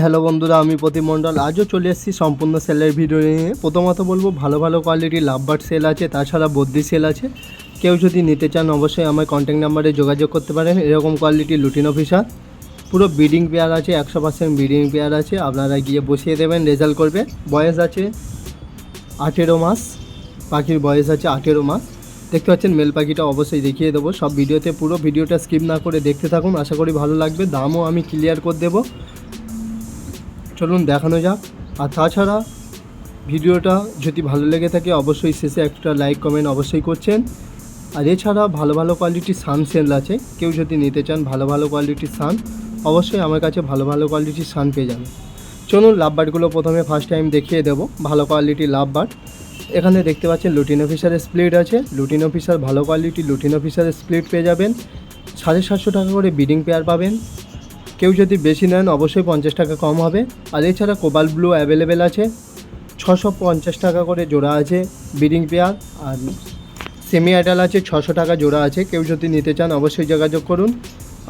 Hello বন্ধুরা, আমি প্রতিমণ্ডল আজও চলে এসেছি সম্পূর্ণ সেলের ভিডিও নিয়ে। প্রথমত বলব, ভালো ভালো কোয়ালিটির লাভবার্ড সেল আছে, তাছাড়া বদ্রি সেল আছে। কেউ যদি নিতে চান, অবশ্যই আমার কন্ট্যাক্ট নাম্বারে যোগাযোগ করতে পারেন। এরকম কোয়ালিটির লুটিন অফিসার পুরো ব্রিডিং পেয়ার আছে, একশো পার্সেন্ট বিডিং পেয়ার আছে। আপনারা গিয়ে বসিয়ে দেবেন রেজাল্ট করবে। বয়স আছে আঠেরো মাস। পাখির বয়স আছে আঠেরো মাস। দেখতে পাচ্ছেন মেল পাখিটা অবশ্যই দেখিয়ে দেবো। সব ভিডিওতে পুরো ভিডিওটা স্কিপ না করে দেখতে থাকুন। আশা করি ভালো লাগবে। দামও আমি ক্লিয়ার করে দেবো। চলুন দেখানো যাক। আর তাছাড়া ভিডিওটা যদি ভালো লেগে থাকে, অবশ্যই শেষে একটা লাইক, কমেন্ট অবশ্যই করছেন। আর এছাড়া ভালো ভালো কোয়ালিটির সান সেল আছে। কেউ যদি নিতে চান ভালো ভালো কোয়ালিটির সান, অবশ্যই আমার কাছে ভালো ভালো কোয়ালিটির সান পেয়ে যাবেন। চলুন লাভবার্ডগুলো প্রথমে ফার্স্ট টাইম দেখিয়ে দেবো। ভালো কোয়ালিটির লাভবার্ড এখানে দেখতে পাচ্ছেন লুটিন অফিসারের স্প্লিট আছে। লুটিন অফিসার ভালো কোয়ালিটির লুটিন অফিসারের স্প্লিট পেয়ে যাবেন। সাড়ে সাতশো টাকা করে বিডিং পেয়ার পাবেন। কেউ যদি বেশি নেন, অবশ্যই পঞ্চাশ টাকা কম হবে। আর এছাড়া কোবাল ব্লু অ্যাভেলেবেল আছে। ছশো পঞ্চাশ টাকা করে জোড়া আছে বিডিং পেয়ার। আর সেমি অ্যাডাল আছে, ছশো টাকা জোড়া আছে। কেউ যদি নিতে চান, অবশ্যই যোগাযোগ করুন।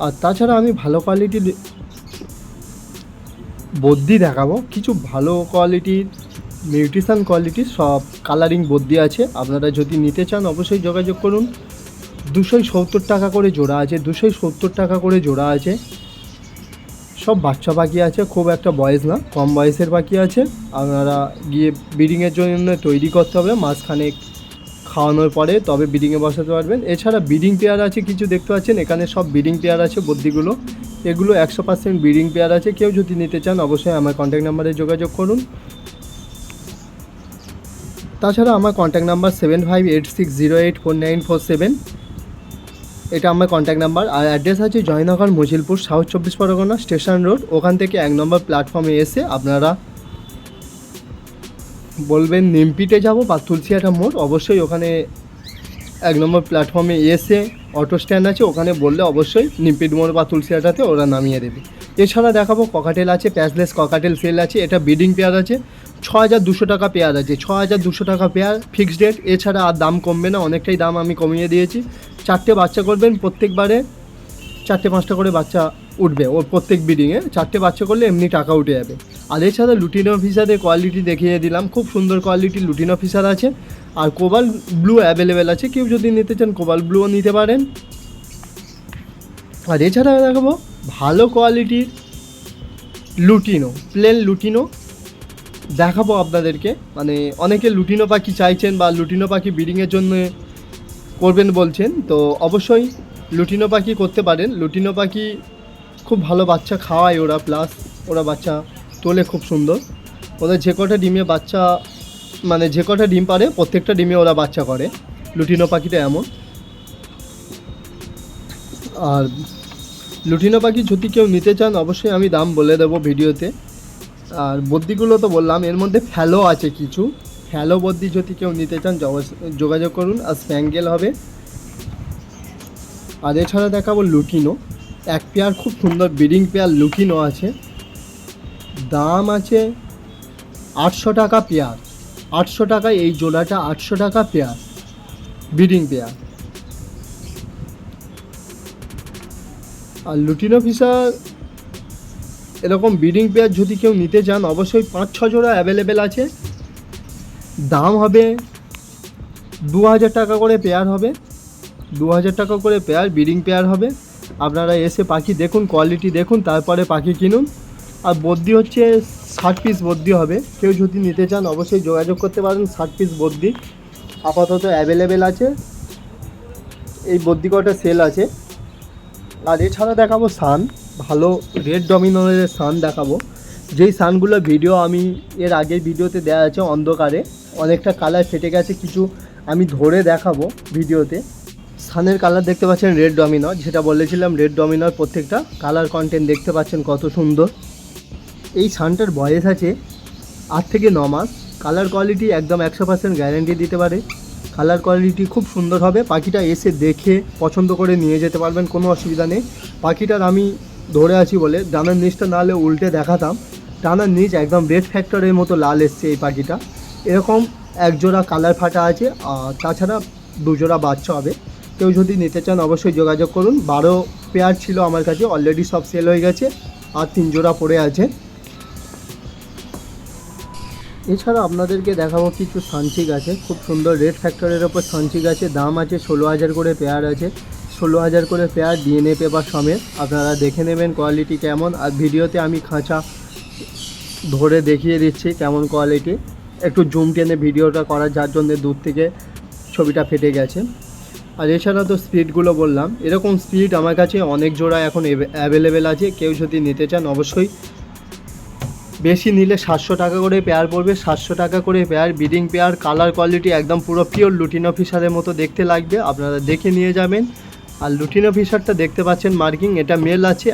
আর তাছাড়া আমি ভালো কোয়ালিটির বদ্যি দেখাবো। কিছু ভালো কোয়ালিটির নিউট্রিশন কোয়ালিটির সব কালারিং বদ্যি আছে। আপনারা যদি নিতে চান, অবশ্যই যোগাযোগ করুন। দুশোই সত্তর টাকা করে জোড়া আছে দুশোই সত্তর টাকা করে জোড়া আছে। সব বাচ্চা পাখি আছে, খুব একটা বয়স না, কম বয়সের পাখি আছে। আপনারা গিয়ে ব্রিডিংয়ের জন্য তৈরি করতে হবে মাঝখানে খাওয়ানোর পরে তবে ব্রিডিংয়ে বসাতে পারবেন। এছাড়া ব্রিডিং পেয়ার আছে, কিছু দেখতে পাচ্ছেন, এখানে সব ব্রিডিং পেয়ার আছে বদ্যিগুলো এগুলো একশো পার্সেন্ট ব্রিডিং পেয়ার আছে, কেউ যদি নিতে চান অবশ্যই আমার কন্ট্যাক্ট নাম্বারে যোগাযোগ করুন। তাছাড়া আমার contact number seven five eight six zero eight four nine four seven এটা আমার কন্ট্যাক্ট নাম্বার আর অ্যাড্রেস আছে জয়নগর মজিলপুর সাউথ চব্বিশ পরগনা স্টেশন রোড ওখান থেকে এক নম্বর প্ল্যাটফর্মে এসে আপনারা বলবেন নিমপিটে যাব বা তুলসিয়াটা মোড়। অবশ্যই ওখানে এক নম্বর প্ল্যাটফর্মে এসে অটো স্ট্যান্ড আছে, ওখানে বললে অবশ্যই নিমপিট মোড় বা তুলসিয়াটাতে ওরা নামিয়ে দেবে। এছাড়া দেখাবো ককাটেল আছে প্যাসলেস ককাটেল সেল আছে, এটা বিডিং পেয়ার আছে ছ হাজার দুশো টাকা পেয়ার আছে। ছ হাজার দুশো টাকা পেয়ার ফিক্সড রেট এছাড়া আর দাম কমবে না, অনেকটাই দাম আমি কমিয়ে দিয়েছি। চারটে বাচ্চা করবেন প্রত্যেকবারে, চারটে পাঁচটা করে বাচ্চা উঠবে। ওর প্রত্যেক বিডিংয়ে চারটে বাচ্চা করলে এমনি টাকা উঠে যাবে। আর এছাড়া লুটিন অফিসারের কোয়ালিটি দেখিয়ে দিলাম। খুব সুন্দর কোয়ালিটির লুটিন অফিসার আছে। আর কোবাল ব্লু অ্যাভেলেবেল আছে। কেউ যদি নিতে চান কোবাল ব্লুও নিতে পারেন। আর এছাড়া দেখাবো, ভালো কোয়ালিটির লুটিনো প্লেন লুটিনো দেখাবো আপনাদেরকে। মানে অনেকে লুটিনো পাখি চাইছেন বা লুটিনো পাখি ব্রিডিংয়ের জন্য করবেন বলছেন, তো অবশ্যই লুটিনো পাখি করতে পারেন। লুটিনো পাখি খুব ভালো বাচ্চা খাওয়ায় ওরা প্লাস ওরা বাচ্চা তোলে খুব সুন্দর। ওদের যে কটা ডিমে বাচ্চা মানে যে কটা ডিম পারে, প্রত্যেকটা ডিমে ওরা বাচ্চা করে। লুটিনো পাখিটা এমন। আর লুটিনো পাখি যদি কেউ নিতে চান, অবশ্যই আমি দাম বলে দেবো ভিডিওতে। আর বদ্যিগুলো তো বললাম, এর মধ্যে ফ্যালো আছে কিছু। ফ্যালো বদ্যি যদি কেউ নিতে চান যোগাযোগ করুন আর স্প্যাঙ্গেল হবে। আর এছাড়া দেখাবো লুটিনো এক পেয়ার, খুব সুন্দর ব্রিডিং পেয়ার লুকিনো আছে। দাম আছে আটশো টাকা পেয়ার। আটশো টাকা এই জোড়াটা আটশো টাকা পেয়ার, ব্রিডিং পেয়ার। আর লুটিনো ফিশার এরকম ব্রিডিং পেয়ার যদি কেউ নিতে চান, অবশ্যই পাঁচ ছ জোড়া অ্যাভেলেবেল আছে। দাম হবে দু হাজার টাকা করে পেয়ার হবে। দু হাজার টাকা করে পেয়ার ব্রিডিং পেয়ার হবে। আপনারা এসে পাখি দেখুন কোয়ালিটি দেখুন, তারপরে পাখি কিনুন। আর বদ্যি হচ্ছে ষাট পিস বদ্যি হবে। কেউ যদি নিতে চান, অবশ্যই যোগাযোগ করতে পারেন, ষাট পিস বদ্যি। আপাতত অ্যাভেলেবেল আছে। এই বদ্যি কটা সেল আছে। আর এছাড়া দেখাবো সান ভালো রেড ডমিনোরের সান দেখাবো। যেই সানগুলো ভিডিও আমি এর আগের ভিডিওতে দেওয়া আছে অন্ধকারে। অনেকটা কালার ফেটে গেছে, কিছু আমি ধরে দেখাবো ভিডিওতে। সানের কালার দেখতে পাচ্ছেন রেড ডমিনর যেটা বলেছিলাম রেড ডমিনর প্রত্যেকটা কালার কন্টেন্ট দেখতে পাচ্ছেন কত সুন্দর। এই সানটার বয়স আছে আট থেকে ন মাস। কালার কোয়ালিটি একদম একশো পার্সেন্ট গ্যারেন্টি দিতে পারে। কালার কোয়ালিটি খুব সুন্দর হবে। পাখিটা এসে দেখে পছন্দ করে নিয়ে যেতে পারবেন, কোনো অসুবিধা নেই। পাখিটার আমি ধরে আছি বলে ডানার নিচটা নাহলে উল্টে দেখাতাম। ডানার নিচ একদম রেড ফ্যাক্টরের মতো লাল এসছে এই পাখিটা। এরকম এক জোড়া কালার ফাটা আছে, আর তাছাড়া দুজোড়া বাচ্চা হবে। কেউ যদি নিতে চান অবশ্যই যোগাযোগ করুন। বারো পেয়ার ছিল আমার কাছে অলরেডি সব সেল হয়ে গেছে, আর তিন জোড়া পড়ে আছে। এছাড়া আপনাদেরকে দেখাবো কিছু সানচিক আছে, খুব সুন্দর রেড ফ্যাক্টরের ওপর সানচিক আছে, দাম আছে ষোলো হাজার করে পেয়ার আছে। ষোলো হাজার করে পেয়ার ডিএনএ পেপার সমেত, আপনারা দেখে নেবেন কোয়ালিটি কেমন, আর ভিডিওতে আমি খাঁচা ধরে দেখিয়ে দিচ্ছি কেমন কোয়ালিটি একটু জুম টেনে ভিডিওটা করার যার জন্য দূর থেকে ছবিটা ফেটে গেছে। আর এছাড়া তো স্পিডগুলো বললাম, এরকম স্পিড আমার কাছে অনেক জোড়া এখন অ্যাভেলেবেল আছে। কেউ যদি নিতে চান অবশ্যই বেশি নিলে সাতশো টাকা করে পেয়ার পড়বে। সাতশো টাকা করে pair breeding pair colour quality একদম পুরো পিওর লুটিন অফিসারের মতো দেখতে লাগবে। আপনারা দেখে নিয়ে যাবেন। আর লুটিন অফিসারটা দেখতে পাচ্ছেন মার্কিং এটা মেল আছে।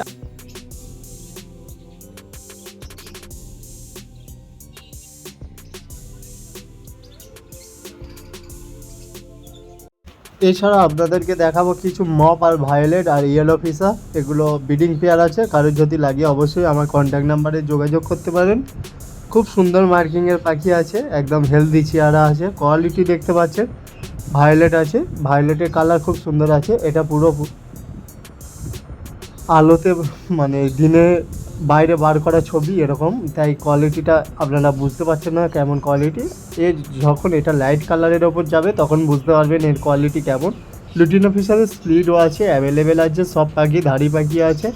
এছাড়া আপনাদেরকে দেখাবো কিছু মপ আর ভায়োলেট আর ইয়েলো ফিসা এগুলো বিডিং পেয়ার আছে। কারোর যদি লাগে অবশ্যই আমার কন্ট্যাক্ট নাম্বারে যোগাযোগ করতে পারেন। খুব সুন্দর মার্কিংয়ের পাখি আছে, একদম হেলদি চেয়ারা আছে কোয়ালিটি দেখতে পাচ্ছেন। ভায়োলেট আছে ভায়োলেটের কালার খুব সুন্দর আছে, এটা পুরো আলোতে মানে দিনে বাইরে বার করা ছবি এরকম, তাই কোয়ালিটিটা আপনারা বুঝতে পারছেন না কেমন কোয়ালিটি এর যখন এটা লাইট কালারের ওপর যাবে, তখন বুঝতে পারবেন এর কোয়ালিটি কেমন। লুটিন অফিসারের স্প্লিডও আছে অ্যাভেলেবেল আছে, সব পাখি ধাড়ি পাখি আছে।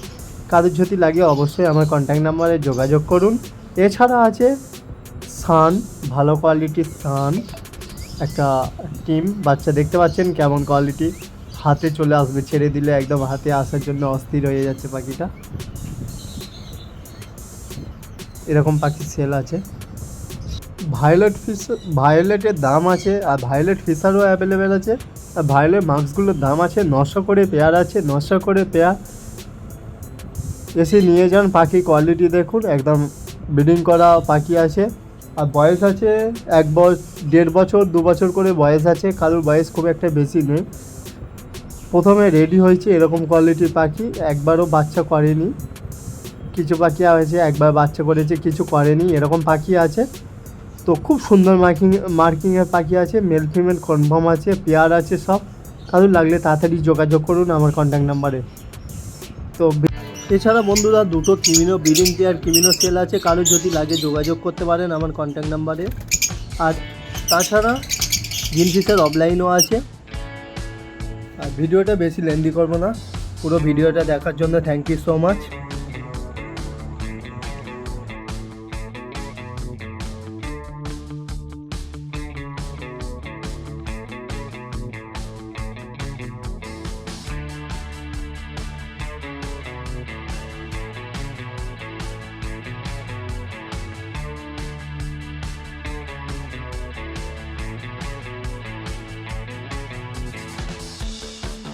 কাদের যদি লাগে অবশ্যই আমার কন্ট্যাক্ট নাম্বারে যোগাযোগ করুন। এছাড়া আছে সান ভালো কোয়ালিটির সান একটা টিম বাচ্চা দেখতে পাচ্ছেন কেমন কোয়ালিটি হাতে চলে আসবে, ছেড়ে দিলে একদম হাতে আসার জন্য অস্থির হয়ে যাচ্ছে পাখিটা। এরকম পাখি সেল আছে। ভায়োলেট ফিস ভায়োলেটের দাম আছে আর ভায়োলেট ফিশারও অ্যাভেলেবেল আছে। আর ভায়োলেট মাস্কগুলোর দাম আছে নশো করে পেয়ার আছে, নশো করে পেয়ার এসে নিয়ে যান পাখি কোয়ালিটি দেখুন, একদম ব্রিডিং করা পাখি আছে। আর বয়স আছে এক বছর দেড় বছর, দু বছর করে বয়স আছে, কারোর বয়স খুব একটা বেশি নেই। প্রথমে রেডি হয়েছে এরকম কোয়ালিটির পাখি, একবারও বাচ্চা করেনি। কিছু পাখি আছে, একবার বাচ্চা করেছে, কিছু করেনি, এরকম পাখি আছে। তো খুব সুন্দর মার্কিং মার্কিংয়ের পাখি আছে মেল ফিমেল কনফার্ম আছে পেয়ার আছে সব। কারোর লাগলে তাড়াতাড়ি যোগাযোগ করুন আমার কন্ট্যাক্ট নাম্বারে তো এছাড়া বন্ধুরা, দুটো কিমিনো বিলিং পেয়ার কিমিনো সেল আছে। কারোর যদি লাগে যোগাযোগ করতে পারেন আমার কন্ট্যাক্ট নাম্বারে আর তাছাড়া জিনফিসের অফলাইনও আছে। আর ভিডিওটা বেশি লেন্দি করব না। পুরো ভিডিওটা দেখার জন্য থ্যাংক ইউ সো মাচ